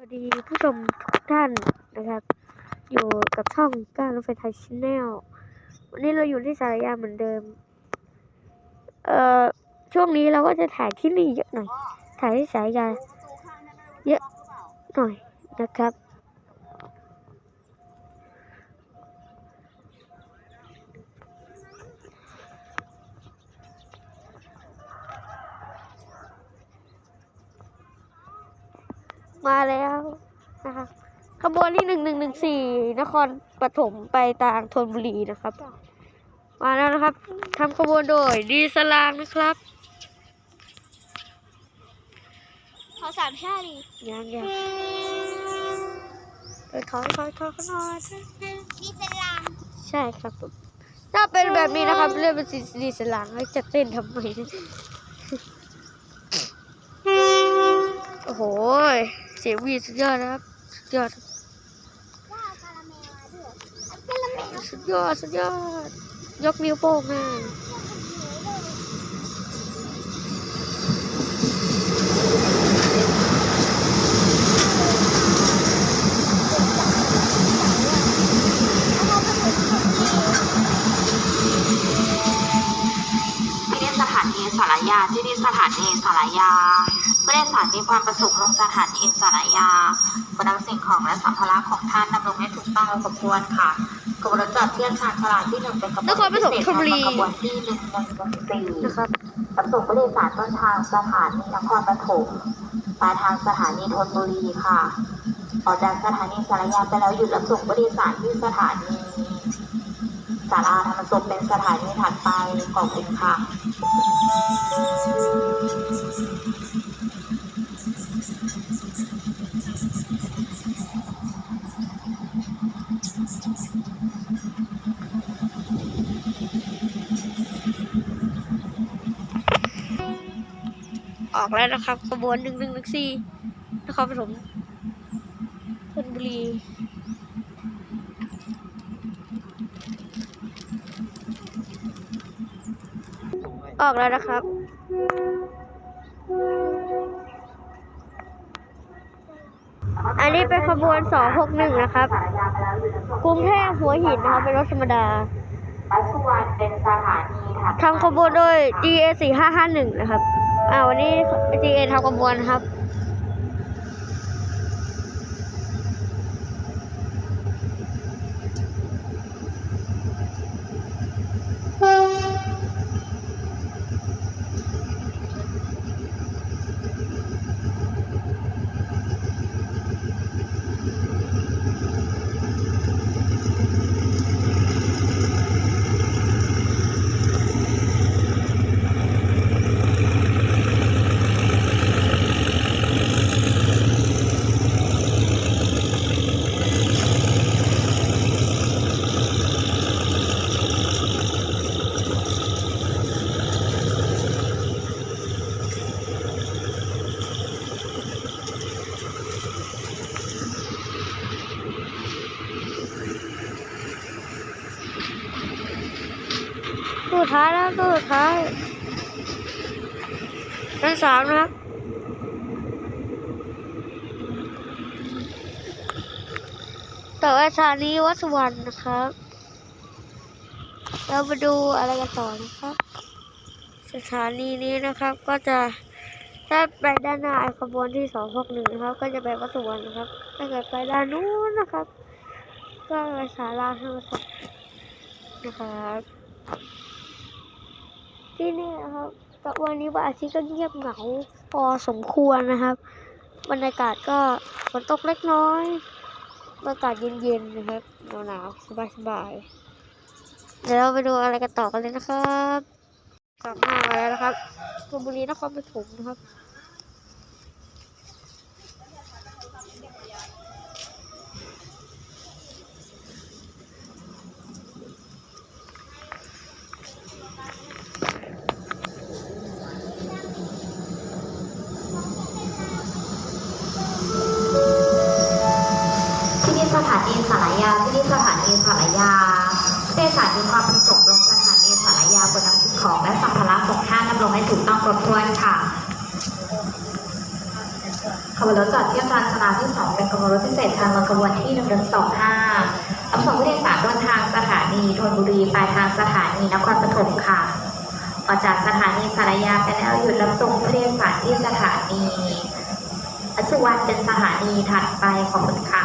สวัสดีผู้ชมทุกท่านนะครับ อยู่กับช่องก้ารถไฟไทยชแนลวันนี้เราอยู่ที่สารยาเหมือนเดิม เอ่อช่วงนี้เราก็จะถ่ายที่นี่เยอะหน่อย ถ่ายที่สารยาเยอะหน่อยนะครับ มาแล้วนะคะขบวนที่หนึ่งหนึ่งหนึ่งสี่นครปฐมไปทางธนบุรีนะครับ มาแล้วนะครับทำขบวนโดยดีสลางนะครับขอสามชาดียังยังเออถอยถอยถอยเขาหน่อยดีเซนลามใช่ครับผมถ้าเป็นแบบนี้นะครับเรียกเป็นสีดีสลางแล้วจะเต้นทำไมโอ้โห เสียงวีสุดยอดนะครับสุดยอดว่าคาราเมลมาด้วยคาราเมลสุดยอดสุดยอดยกนิ้วโป้งให้ารที่นี่สถานีสารยาผู้โดยสารมีความประสงค์ลงสถานีสารยาบรรดาสิ่งของและสัมภาระของท่านดำรงให้ถูกต้องและสมควรค่ะขบวนรถจอดเทียบชานชลาที่หนึ่งเป็นขบวนนครปฐมพิเศษธนบุรีขบวนที่หนึ่งหนึ่งหนึ่งสี่นะครับรับส่งผู้โดยสารต้นทางสถานีนครปฐมปลายทางสถานีธนบุรีค่ะออกจากสถานีสารยาไปแล้วหยุดรับส่งผู้โดยสารที่สถานี สาราธรรมศพเป็นสถานีถัดไปขอบคุณค่ะออกแล้วนะครับขบวนหนึ่งหนึ่งหนึ่งสี่นครปฐมธนบุรี ออกแล้วนะครับ อันนี้เป็นขบวน 261 นะครับ กรุงเทพหัวหินนะครับ เป็นรถธรรมดาปัจจุบันเป็นสถานีทำขบวนโดย GA 4551 นะครับ อ่าวันนี้ GA ทำขบวนนะครับ ตัวสุดท้ายแล้วตัวสุดท้ายชั้นสามนะครับต่อไปสถานีวัดสวรรค์นะครับ เรามาดูอะไรกันต่อนะครับ สถานีนี้นะครับก็จะถ้าไปด้านหน้าไอขบวนที่สองหกหนึ่งนะครับ ก็จะไปวัดสวรรค์นะครับ ถ้าเกิดไปด้านนู้นนะครับ ก็ไปศาลาธรรมศพนะครับ ที่นี่นะครับแต่วันนี้วันอาทิตย์ก็เงียบเหงาพอสมควรนะครับ บรรยากาศก็ฝนตกเล็กน้อยบรรยากาศเย็นๆนะครับหนาวๆสบายๆเดี๋ยวเราไปดูอะไรกันต่อกันเลยนะครับกลับมาแล้วนะครับชลบุรีนครปฐมนะครับ สองเป็นขบวนรถพิเศษทางลงขบวนที่หนึ่งหนึ่งสองห้ารับส่งผู้โดยสารต้นทางสถานีธนบุรีปลายทางสถานีนครปฐมค่ะออกจากสถานีสารยาไปแล้วหยุดรับส่งผู้โดยสารที่สถานีปัจจุบันเป็นสถานีถัดไปขอบคุณค่ะ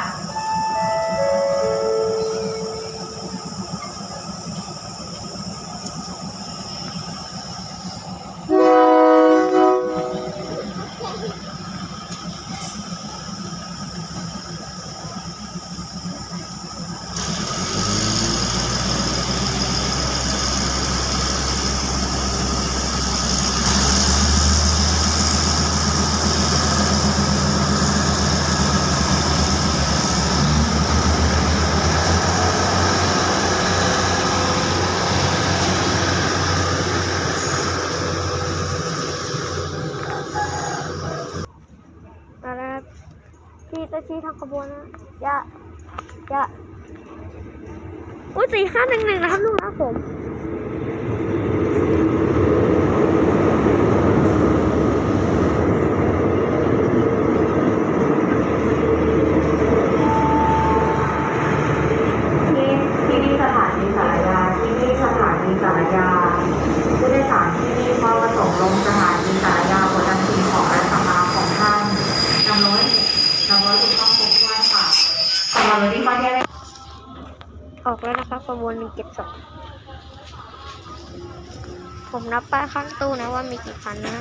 มาแล้วครับที่จะชี้ทางขบวนนะอย่าอย่า อุ้ยสี่ห้าหนึ่งหนึ่งนะครับลูกนะผม ที่ที่นี่สถานีสารยา ที่นี่สถานีสารยา ผู้โดยสารที่นี่พอประสงค์ลงสถานีสารยาบนทันทีของรัฐสภาของท่านนำรถนำรถถูกต้องครบถ้วนค่ะสำหรับรถที่ข้อที่ได้ ออกแล้วนะครับขบวนหนึ่งเจ็ดสองผมนับป้ายข้างตู้นะว่ามีกี่คันนะ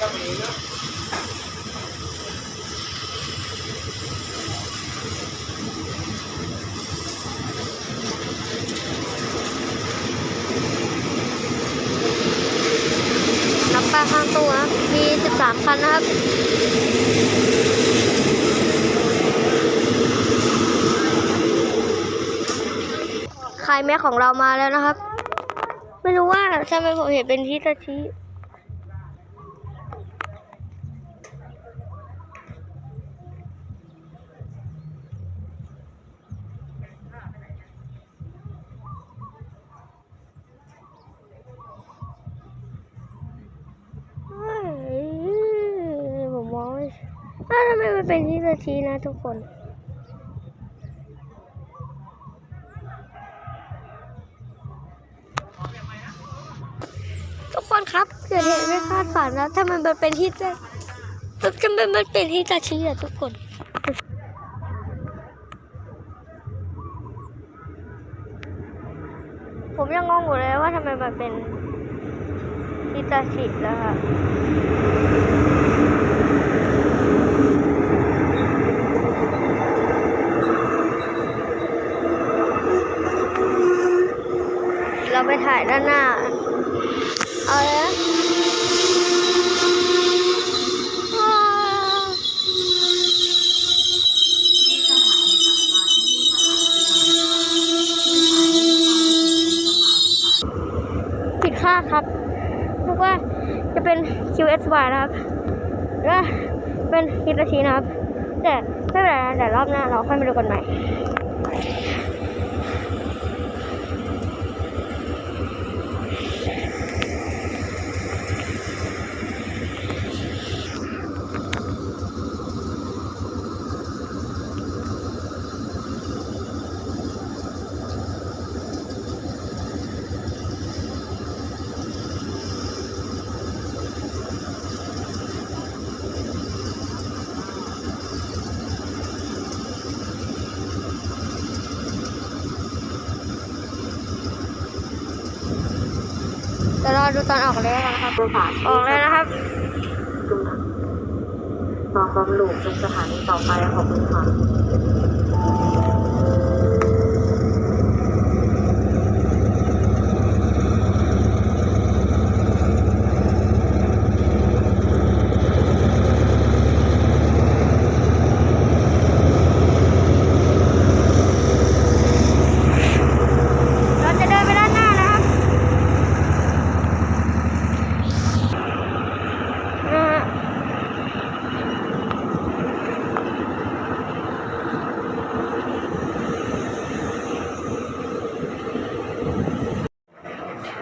ก็มีนะ ยข้างตัวมีสิบสามคันนะครับขายแม่ของเรามาแล้วนะครับ ไม่รู้ว่าทำไมผมเห็นเป็นที่ตะชี้ มมันเป็นที่ตะชี้นะทุกคนทุกคนครับเกิดเหตุไม่คาดฝันนะถ้ามันเป็นที่จะมันมันเป็นที่ตาชี้อะทุกคนผมยังงงอยู่เลยว่าทำไมมันเป็นที่ตาชี้แล้วค่ะ เราไปถ่ายด้านหน้า เอาเลยผิดค่าดครับนึกว่าจะเป็น QSY นะครับแล้วเป็นฮิตาชินะครับ แต่ไม่เป็นไรนะเดี๋ยวรอบหน้าเราค่อยมาดูกันใหม่ เดี๋ยวรอดูตอนออกเลยกันครับโดยสารออกเลยนะครับรอความหลูกเป็นสถานีต่อไปขอบคุณค่ะ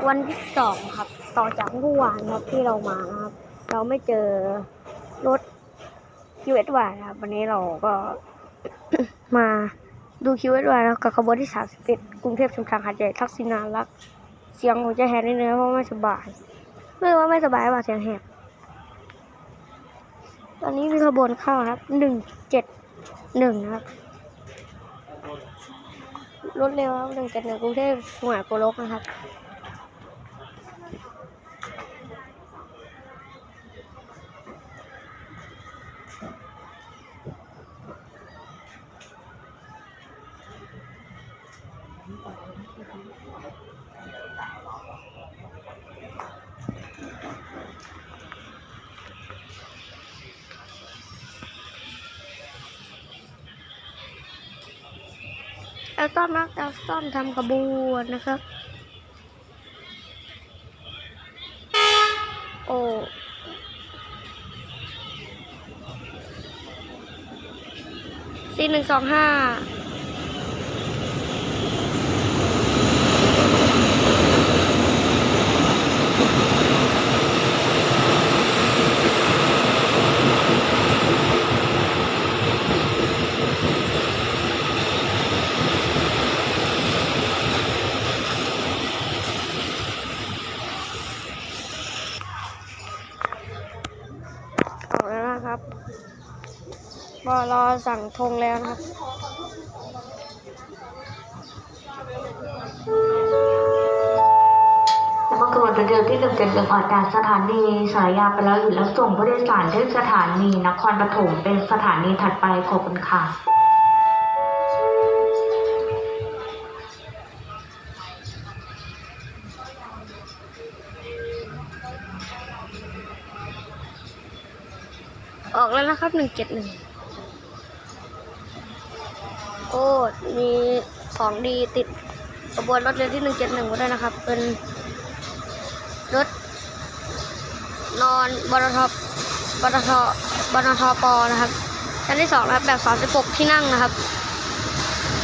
วันที่สองครับ ต่อจากเมื่อวานครับที่เรามานะครับ เราไม่เจอรถคิวเอสวนะครับ วันนี้เราก็ มาดูคิวเอสวแล้วกับขบวนที่สามสิบเอ็ดกรุงเทพชุมทางหาดใหญ่ทักษิณารักษ์เสียงผมจะแหบนิดนึงเพราะไม่สบายไม่รู้ว่าไม่สบายหรือเปล่าเสียงแหบตอนนี้มีขบวนเข้านะครับหนึ่งเจ็ดหนึ่งนะครับรถเร็วครับหนึ่งเจ็ดหนึ่งกรุงเทพสุไหงโกลกนะครับ แอลตันนักแอลตันทำขบวนนะครับ โอ้สี่หนึ่งสองห้า ก็รอสั่งธงแล้วนะครับเมื่อกระบวนเดิมที่หนึ่งเจ็ดหนึ่งออกจากสถานีสายยาไปแล้วหยุดรับส่งผู้โดยสารที่สถานีนครปฐมเป็นสถานีถัดไปขอบคุณค่ะออกแล้วนะครับหนึ่งเจ็ดหนึ่ง โอ้มีของดีติดขบวนรถเร็วที่หนึ่งเจ็ดหนึ่งมาด้วยนะครับ เป็นรถนอนบรทบรทบรทปนะครับ ชั้นที่สองนะครับ แบบสามสิบหกที่นั่งนะครับ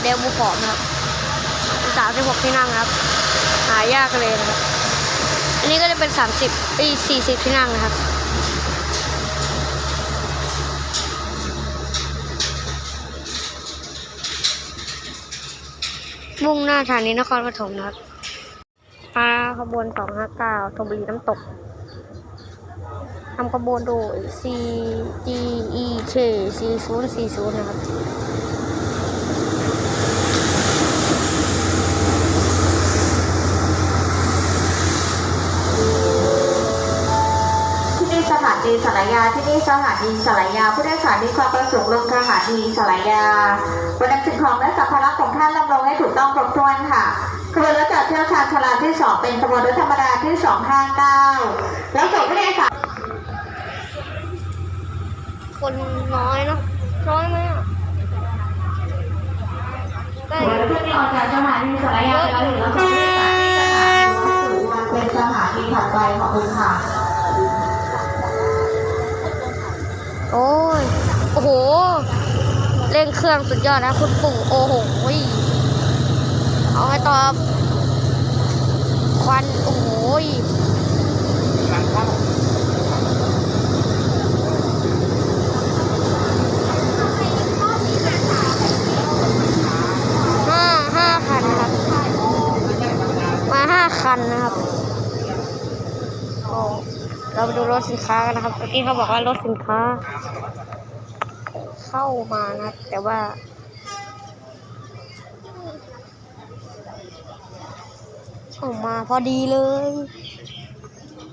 เดลบูฟอมครับสามสิบหกที่นั่งครับ หายากเลยนะครับ อันนี้ก็จะเป็นสามสิบปีสี่สิบที่นั่งนะครับ มุ่งหน้าสถานีนครปฐมนะครับมาขบวน259ธนบุรีน้ำตกทำขบวนโดย C G E K 4040นะครับ ที่นี่สถานีสารยาที่นี่สถานีสารยาผู้โดยสารมีความประสงค์ลงสถานีสารยาบรรดาสิ่งของและสัมภาระของท่านลำลงให้ถูกต้องครบถ้วนค่ะขบวนรถจอดเที่ยวชาญชาลาที่สองเป็นขบวนรถธรรมดาที่สองห้าเก้าแล้วส่งผู้โดยสารคนน้อยเนอะน้อยไหมอะก็ขบวนรถที่ออกจากสถานีสารยาไปแล้วอยู่แล้วส่งผู้โดยสารที่สถานีวัดสุวรรณเป็นสถานีถัดไปขอบคุณค่ะ โอ้ย โอ้โห เร่งเครื่องสุดยอดนะคุณปู่ โอ้โห เอาให้ตอบ ควัน โอ้โหยห้าห้าคันนะครับ มาห้าคันนะครับ เราไปดูรถสินค้ากันนะครับเมื่อกี้เขาบอกว่ารถสินค้า เข้ามานะครับแต่ว่าออกมาพอดีเลย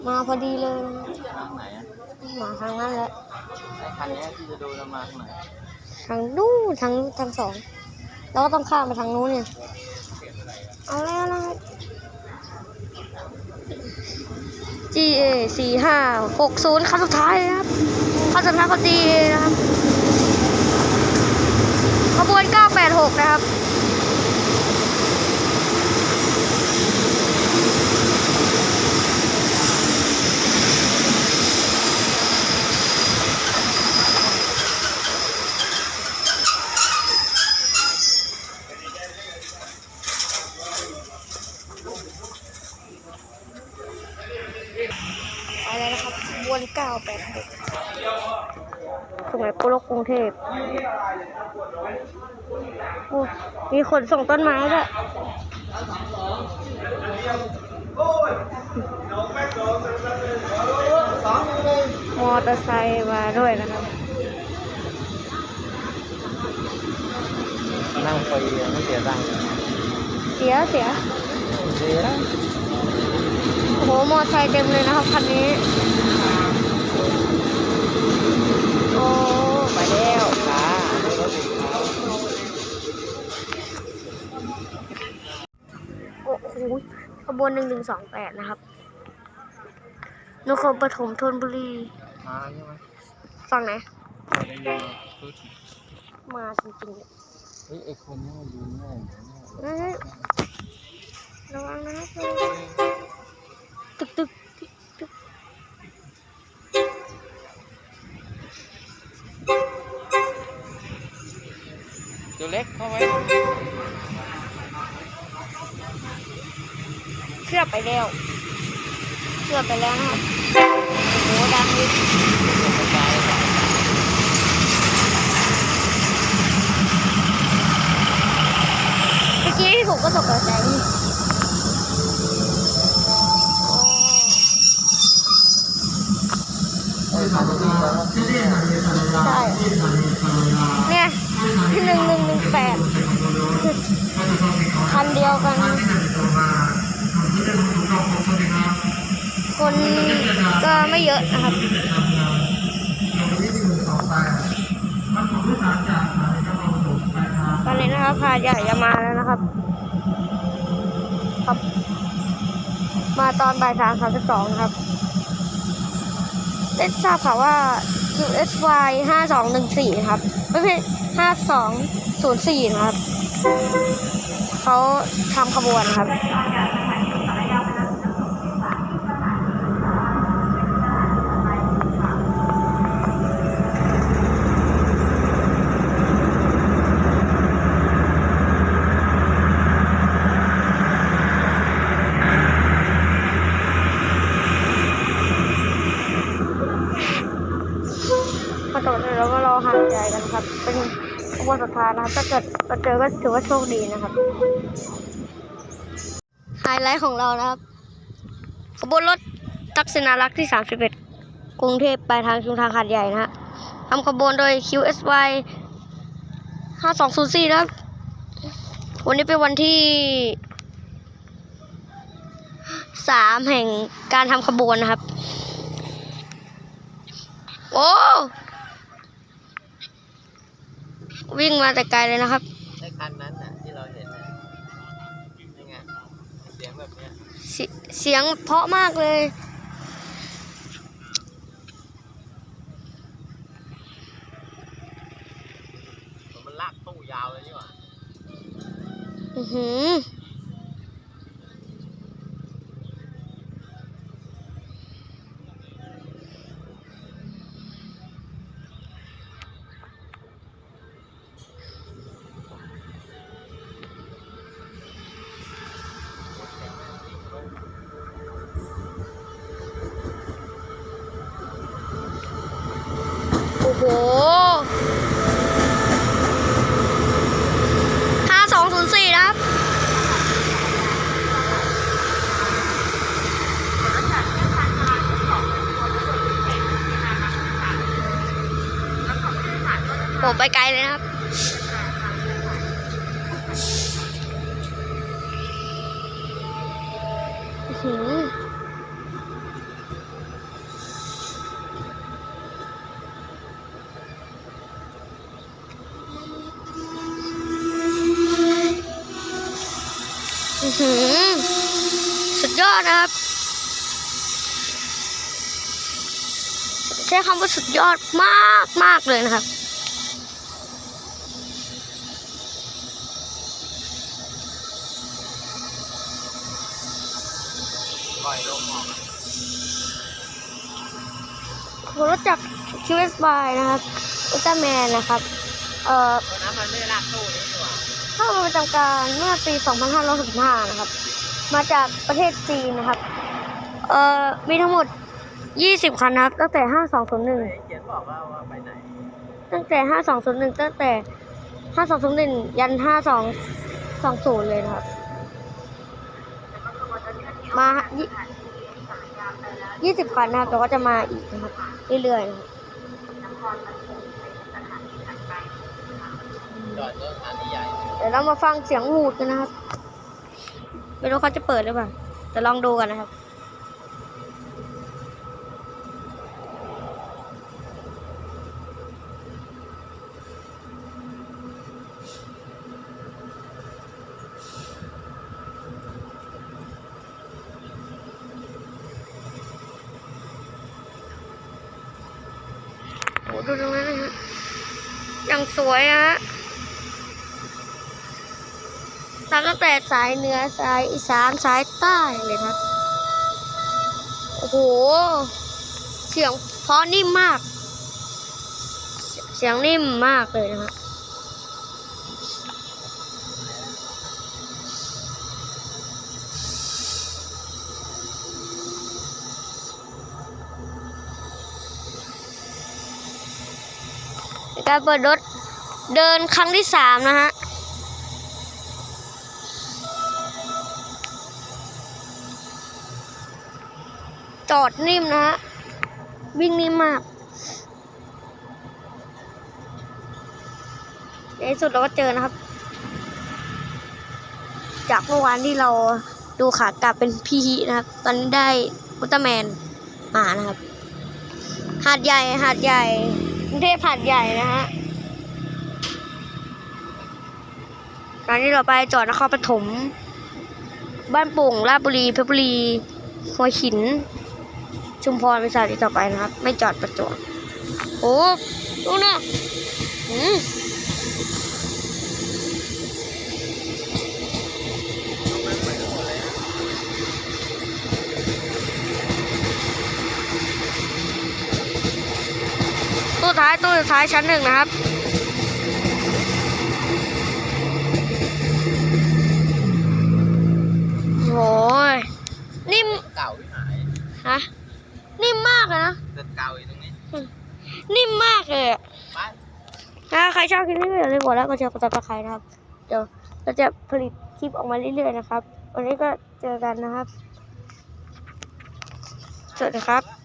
มาพอดีเลยนะทางไหนอะมาทางนั้นแหละไอ้คันเนี้ยที่จะดูเรามาทางไหนทางนู้นทางนู้นทางสองแล้วก็ต้องข้ามไปทางนู้นเนี่ยเอาแล้ว G A สี่ห้าหกศูนย์ขั้นสุดท้ายนะครับขั้นสุดท้ายของ G A นะครับขบวนเก้าแปดหกนะครับ นเก้าแปดหกสมัยปุโรกกรุงเทพโอ้มีคนส่งต้นไม้ด้วยมอเตอร์ไซค์มาด้วยนะครับนั่งฟรีอะไม่เสียตังค์เสียเสียเสียแล้วโอ้โหมอไซค์เต็มเลยนะครับคันนี้ บวนหนึ่งหนึ่งสองแปดนะครับนครปฐมธนบุรี มาใช่ไหมฝั่งไหนไม่ได้ยินพูดมาจริงเฮ้ยไอคนนี้มันยืนง่ายอยู่เนี่ยๆเฮ้ยระวังนะครับตึกตึกตึกตึกตัวเล็กเข้าไว้ เคลือไปแล้วเคลือไปแล้วนะครับโอ้โหดังดิเมื่อกี้ที่ผมก็ตกใจโอ้ไอ้คันนี้แล้วใช่เนี่ยที่หนึ่งหนึ่งหนึ่งแปดคันเดียวกัน คนก็ไม่เยอะนะครับตอนนี้นะครับพาใหญ่จะมาแล้วนะครับ ครับ มาตอนบ่ายสามสามสิบสองครับได้ทราบข่าวว่า QSY ห้าสองหนึ่งสี่ครับ ไม่ใช่ห้าสองศูนย์สี่นะครับ เขาทำขบวนครับ พอตกเสร็จแล้วก็รอหาด ใหญ่กันครับ เป็นขบวนสุดท้ายนะครับ ถ้าเกิดเราเจอก็ถือว่าโชคดีนะครับไฮไลท์ของเรานะครับ ขบวนรถตักษิณารักษ์ที่ 31 กรุงเทพไปทางชุมทางหาดใหญ่นะฮะทำขบวนโดย QSY 5204นะครับ วันนี้เป็นวันที่ 3 แห่งการทำขบวนนะครับ โอ้ วิ่งมาแต่ไกลเลยนะครับไอ้คันนั้นน่ะที่เราเห็นน่ะนี่ไงเสียงแบบเนี้ยเสเสียงเพราะมากเลย มันลากตู้ยาวเลยนี่หว่า อือหือ สุดยอดนะครับ ใช้คำว่าสุดยอดมากมากเลยนะครับ ผมรถจาก QSY นะครับอุลตร้าแมนนะครับ เอ่อตัวนั้นมันไม่ลากตู้นี่หว่าเข้ามาประจำการเมื่อปี 2565 นะครับ มาจากประเทศจีนนะครับ เอ่อ มีทั้งหมดยี่สิบคันนะครับ ตั้งแต่ห้าสองศูนย์หนึ่งเขียนบอกว่าว่าไปไหนตั้งแต่ห้าสองศูนย์หนึ่งตั้งแต่ห้าสองศูนย์หนึ่งยันห้าสองสองศูนย์เลยนะครับ มา ยี่สิบคันนะครับแต่ว่าจะมาอีกนะครับเรื่อยๆนะครับเดี๋ยวเรามาฟังเสียงหูดกันนะครับ ไม่รู้เขาจะเปิดหรือเปล่าแต่ลองดูกันนะครับ ดูตรงนั้นนะฮะอย่างสวยอะฮะตั้งแต่สายเหนือสายอีสานสายใต้เลยครับโอ้โห เสียงเพราะนิ่มมาก เสียงนิ่มมากเลยนะฮะ การเปิดรถเดินครั้งที่สามนะฮะจอดนิ่มนะฮะวิ่งนิ่มมากในสุดเราก็เจอนะครับ จากเมื่อวานที่เราดูขากลับเป็นพี่ฮินะครับ ตอนนี้ได้อุลตร้าแมนมานะครับ หาดใหญ่หาดใหญ่ กรุงเทพหาดใหญ่นะฮะตอนนี้เราไปจอดนครปฐม บ้านโป่งราชบุรีเพชรบุรีหัวหิน ชุมพรเป็นสถานที่ต่อไปนะครับ ไม่จอดประจวบโอ้ดูนะอืม ตู้ท้ายตู้สุดท้ายชั้นหนึ่งนะครับ โอ้ยนิ่มเก่าที่หายฮะนิ่มมากเลยนะเดินเก่าอยู่ตรงนี้ นิ่มมากเลยอะไปถ้าใครชอบคลิปนี้ก็อย่าลืมกดไลค์กดแชร์กดติดตามนะครับ เดี๋ยวเราจะผลิตคลิปออกมาเรื่อยๆนะครับ วันนี้ก็เจอกันนะครับ สวัสดีครับ